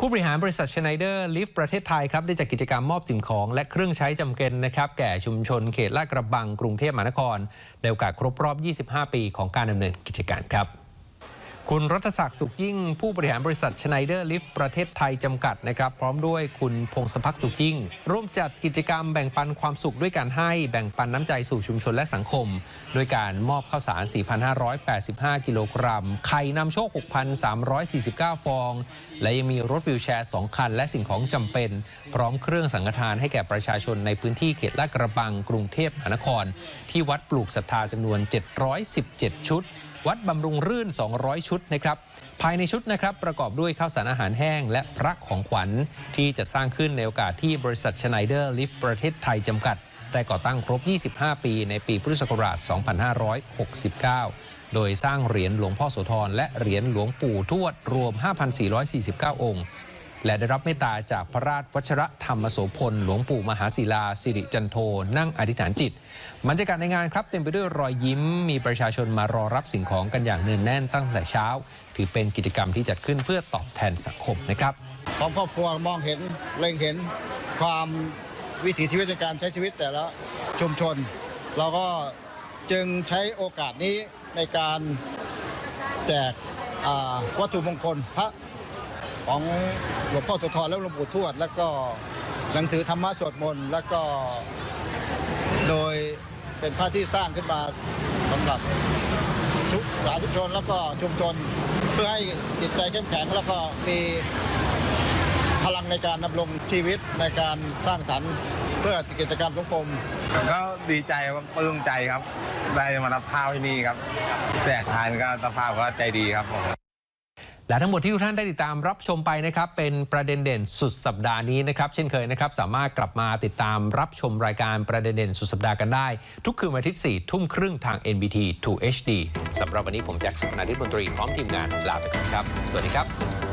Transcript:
ผู้บริหารบริษัทชไนเดอร์ลิฟประเทศไทยครับได้จัดกิจกรรมมอบสิ่งของและเครื่องใช้จำเป็นนะครับแก่ชุมชนเขตลาดกระบังกรุงเทพมหานคร ในโอกาสครบรอบ 25 ปีของการดำเนินกิจการครับ คุณรัฐศักดิ์สุขยิ่ง ผู้บริหารบริษัทชไนเดอร์ลิฟต์ประเทศไทยจำกัดนะครับ พร้อมด้วยคุณพงศพักสุขยิ่ง ร่วมจัดกิจกรรมแบ่งปันความสุขด้วยการให้แบ่งปันน้ำใจสู่ชุมชนและสังคม โดยการมอบข้าวสาร 4,585 กิโลกรัม ไข่นำโชค 6,349 ฟอง และยังมีรถวิวแชร์ 2 คัน และสิ่งของจำเป็น พร้อมเครื่องสังฆทานให้แก่ประชาชนในพื้นที่เขตลาดกระบังกรุงเทพมหานคร ที่วัดปลูกศรัทธาจำนวน 717 ชุด วัดบำรุงรื่น 200 ชุดนะครับภายในชุดนะครับประกอบด้วยข้าวสารอาหารแห้ง และพระของขวัญที่จะสร้างขึ้นในโอกาสที่บริษัทชไนเดอร์ลิฟต์ประเทศไทยจำกัด ได้ก่อตั้งครบ 25 ปี ในปีพุทธศักราช 2569 โดยสร้างเหรียญหลวงพ่อโสธรและเหรียญหลวงปู่ทวดรวม 5,449 องค์ และได้รับเมตตาจากพระราชวัชรธรรมโสพล หลวงปู่มหาศิลา สิริจันโท นั่งอธิษฐานจิตบรรยากาศในงานครับเต็มไปด้วยรอยยิ้ม มีประชาชนมารอรับสิ่งของกันอย่างเนืองแน่นตั้งแต่เช้า ถือเป็นกิจกรรมที่จัดขึ้นเพื่อตอบแทนสังคมนะครับของครอบครัวมองเห็นเล็งเห็นความวิถีชีวิตในการใช้ชีวิตแต่ละชุมชน เราก็จึงใช้โอกาสนี้ในการแจกวัตถุมงคลพระ ของหลวงพ่อโสธรและหลวงปู่ทวด แล้วก็หนังสือธรรมะสวดมนต์แล้วก็โดยเป็นพระที่สร้างขึ้นมาสำหรับชุสาธุชนแล้วก็ชุมชน เพื่อให้จิตใจเข้มแข็งแล้วก็มีพลังในการดำรงชีวิตในการสร้างสรรค์เพื่อกิจกรรมสังคมก็ดีใจครับปลื้มใจครับ ได้มารับข้าวที่นี่ครับแจกทานก็สภาพก็ใจดีครับผม และทั้งหมดที่ทุกท่านได้ติดตามรับชมไปนะครับ เป็นประเด็นเด่นสุดสัปดาห์นี้นะครับ เช่นเคยนะครับ สามารถกลับมาติดตามรับชมรายการประเด็นเด่นสุดสัปดาห์กันได้ ทุกคืนวันอาทิตย์4ทุ่มครึ่งทาง NBT 2 HD สำหรับวันนี้ผมแจ็คสุพนาธิตมนตรีพร้อมทีมงานลาไปก่อนครับ สวัสดีครับ